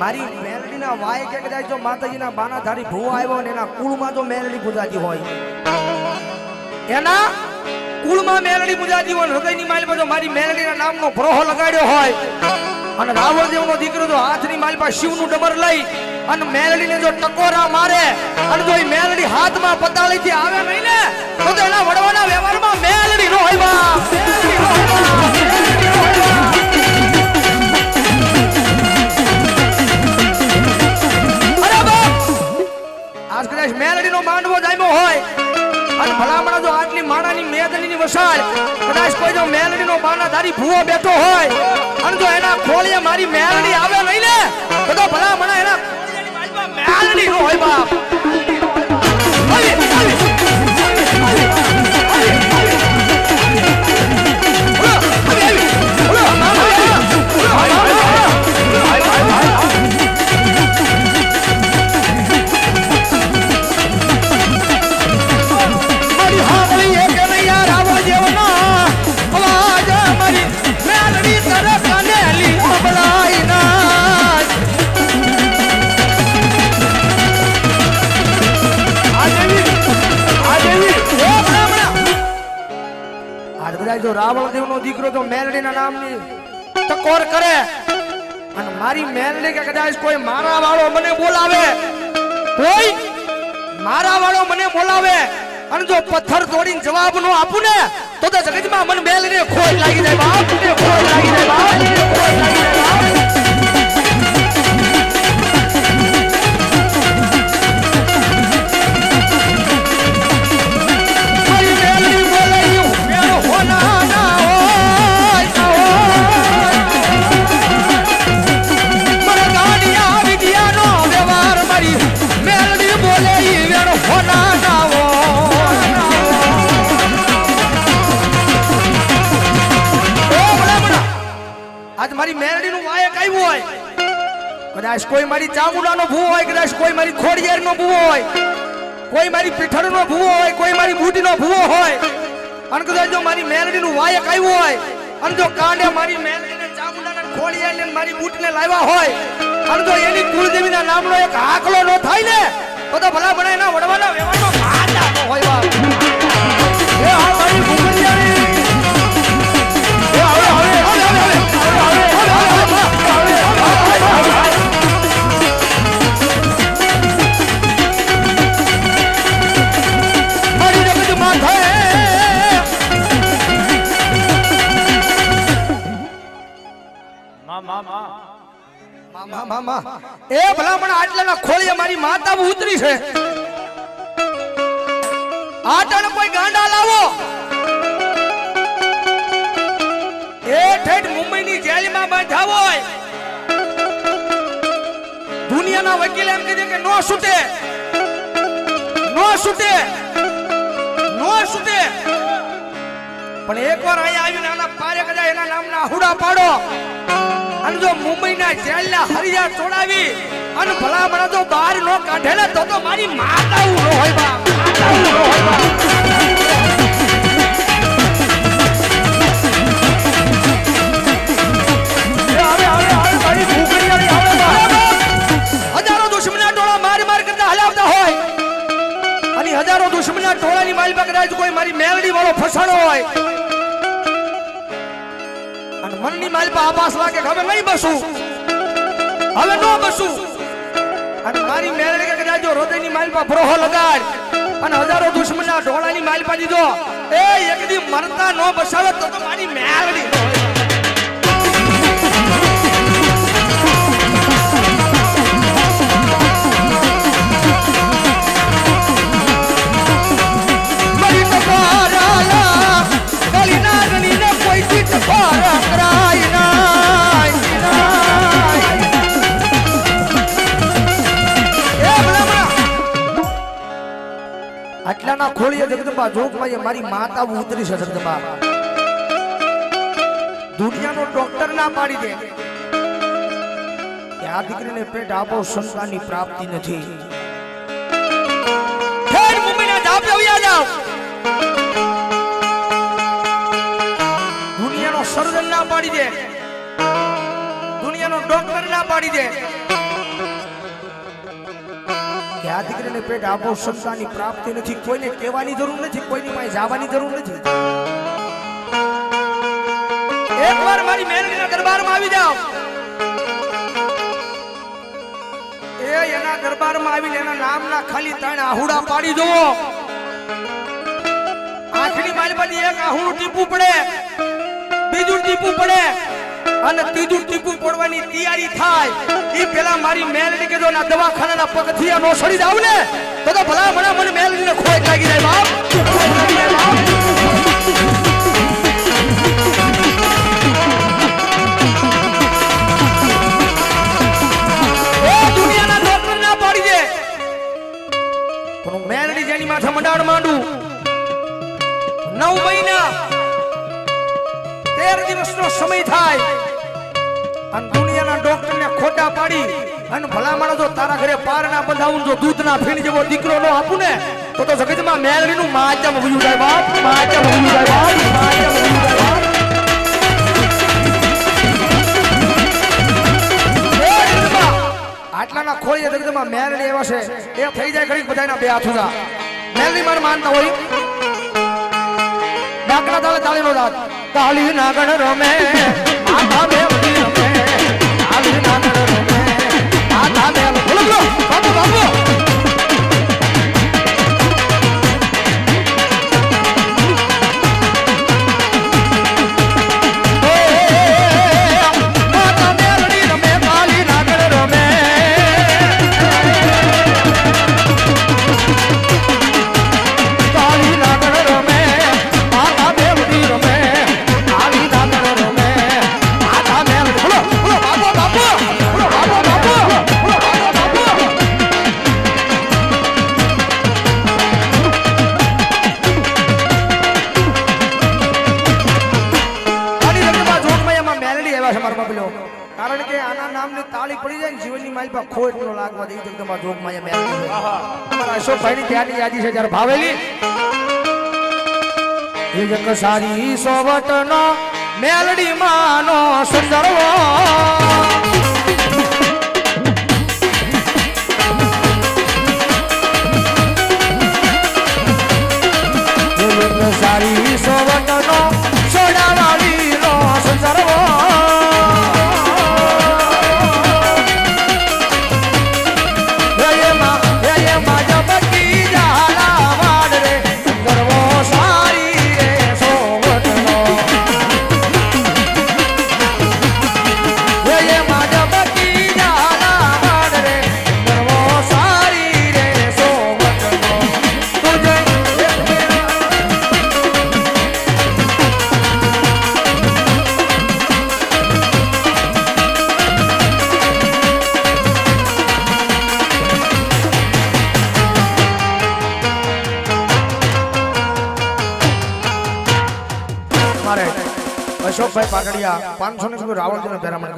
મારી મેલડીના વાય કે કદાચ જો માતાજીના બાનાધારી ભૂવો આવ્યો ને એના કુળમાં જો મેલડી પૂજાતી હોય. એના કુળમાં મેલડી પૂજાતી હોય ને હૃદયની માલ પર જો મારી મેલડીના નામનો ભરોહો લગાડ્યો હોય અને રાવણ દેવનો દીકરો જો હાથની માલ પર શિવનું ડબર લઈ અને મેલડીને જો ટકોરા મારે અને જો એ મેલડી હાથમાં પતાળીથી આવે નહીં ને, તો એના વડવાના વ્યવહારમાં મેલડી નો મેલડી નો મેલડીનો માંડવો જામ્યો હોય અને ભલામણા જો આટલી માણાની મેદનીની વસાડ કદાચ કોઈ જો મેલડીનો બાનાધારી ભૂવો બેઠો હોય અને જો એના ખોળીએ મારી મેલડી આવે નહીં ને, તો ભલામણા એના મેલડી હોય બાપ. બધા જો રાવણ દેવનો દીકરો તો મેલડીના નામની ટકોર કરે, અને મારી મેલડી કે કદાચ કોઈ મારા વાળો મને બોલાવે, કોઈ મારા વાળો મને બોલાવે, અને જો પથ્થર તોડીને જવાબ નો આપું ને, તો જગતમાં મને મેલને ખોટ લાગી જાય બાપ ને ખોટ લાગી જાય બાપ ને ખોટ લાગી મારી મેલડીનું વાયક આવ્યું હોય. કદાચ કોઈ મારી ચામુંડાનો ભૂવો હોય, કદાચ કોઈ મારી ખોડિયારનો ભૂવો હોય, કોઈ મારી પીઠળનો ભૂવો હોય, કોઈ મારી બુટીનો ભૂવો હોય. અને કદાચ જો મારી મેલડીનું વાયક આવ્યું હોય, અને જો કાંડે મારી મેલડીને ચામુંડાને ખોડિયારને મારી બુટીને લાવ્યા હોય, અને જો એની કુળદેવીના નામનો એક આકલો ન થાય ને, તો તો ભલા ભણા એના વડવાના વ્યવહારમાં માતા હોય. મામા. મામા એ ભલામણ આટલાના ખોળીએ મારી માતા ઉતરી છે. આટણ કોઈ ગાંડા લાવો. એ ઠેઠ મુંબઈની જેલમાં બાંધ્યા હોય. દુનિયાના વકીલ એમ કીધે કે નો સુતે નો સુતે નો સુતે પણ એકવાર અહીંયા આવીને આના પારે કદાચ એના નામના હુડા પાડો. અને જો મુંબઈના જેલના હરિયા છોડાવી અને ભલામણા જો બહાર નો કાઢે ને તો તો મારી માતા નો હોય બા. માતા ઉરો હોય બા હજારો દુશ્મના ટોળા માર માર કરતા હલાવતા હોય. અને હજારો દુશ્મના ટોળાની માલ પર કદાચ કોઈ મારી મેલડી વાળો ફસાડો હોય. મનની માલ પર આભાસ લાગે હવે નહીં બસું. હવે નો બસું. અને મારી મેળે કે કદાચ હૃદયની માલ પર ભરોહો લગાડ અને હજારો દુશ્મનના ઢોળાની માલ પર દીધો. એ એક દી મરતા નો બસાવે તો તો મારી મેલડી આટલાના જગદંબા જોગમાં મારી માતા ઉતરી છે, જગદંબા. દુનિયાનો ડોક્ટર ના પાડી દે. કે આ દીકરીને પેટ આપો, સંતાનની પ્રાપ્તિ નથી. દુનિયાનો સર્જન ના પાડી દે. દુનિયાનો ડોક્ટર ના પાડી દે. ને પેટ આપો સંતાનની પ્રાપ્તિ નથી, કોઈને કહેવાની જરૂર નથી, કોઈની પાસે જવાની જરૂર નથી. એકવાર મારી મેલડીના દરબારમાં આવી જાઓ. એ એના દરબારમાં આવીને એના નામના ખાલી ત્રણ આહુડા પાડી દો આંખની માલમાંથી એક આહુડું ટીપું પડે, બીજું ટીપું પડે. અને ત્રીજું ટીપું પડવાની તૈયારી થાય. એ પેલા મારી મેલડી કે જો ના દવાખાનાના પગથિયા નો સડી જાવ ને, તો તો ભલા મને મને મેલડીને ખોટ લાગી જાય, બાપ. મેલડી જેની માથે મંડાણ માંડું. નવ મહિના તેર દિવસનો સમય થાય. અને દુનિયાના ડોક્ટરને ખોટા પાડી અને ભલામણ જો તારા ઘરે પાર ના બંધાવું જો દૂધ ના ફીણ જેવો દીકરો નો આપું ને, તો તો જગતમાં મેલડીનું માચમ ભૂયું જાય બાપ માચમ ભૂયું જાય બાપ માચમ ભૂયું જાય બાપ. આટલાના ખોળીએ જગદંબા મેલડી એવા છે, એ થઈ જાય ઘડીક બધાના બે હાથ ઉધા મેલડી માર માનતા હોય? ડાકડા દાળે તાળી નો દાંત. તાળી નાગણ રમે. માથા બાપલો કારણ કે આના નામની તાળી પડી જાય ને જીવનની માઇલ પર ખોટ નો લાગવા દે. જગદંબા જોગમાં એ મેલડી છે. અમારા અશોકભાઈ ની ત્યાંની યાદી છે જ્યારે ભાવેલી. એક સારી સોવટ નો મેલડી માનો સંદર્ભ અશોકભાઈ પાટડિયા પાંચસો ને રાવણ ભેરામણ કરવા